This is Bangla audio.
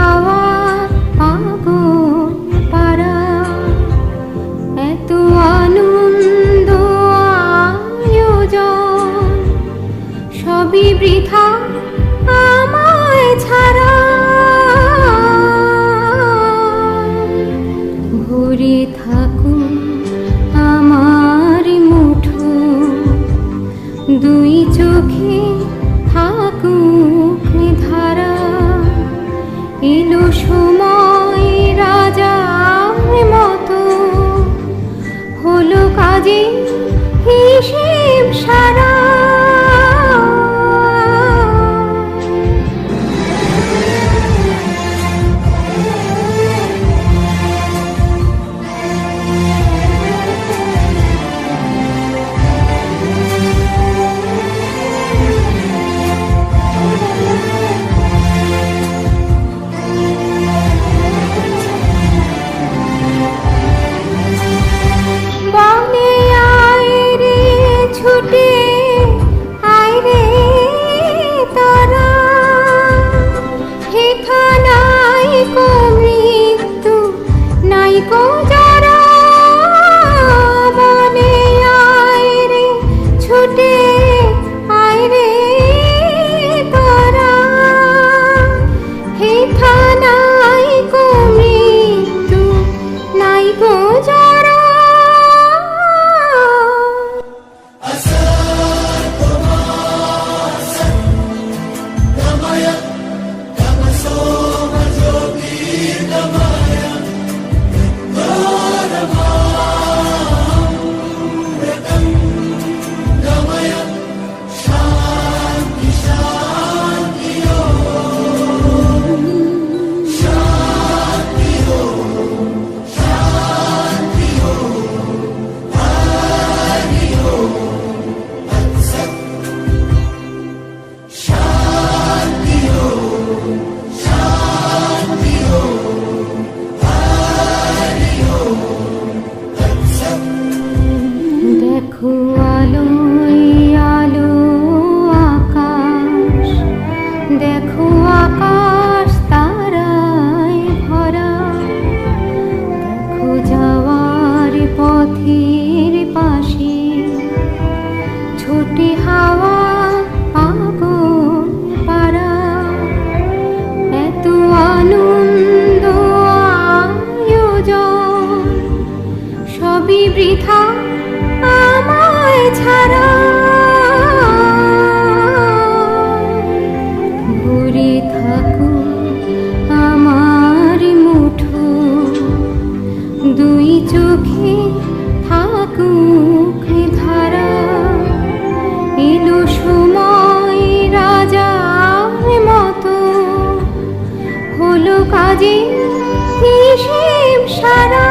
হাওয়া পাগল পারা। এত আনন্দ সবই বৃথা এলো সময় রাজার মতো। হলো কাজে ভাবি বৃথা আমায় ছাড়া। ঘুরে থাকু আমার মুঠো, দুই চোখে থাকুক ধারা। এলো সময় মতো কাজে হিসেব সারা।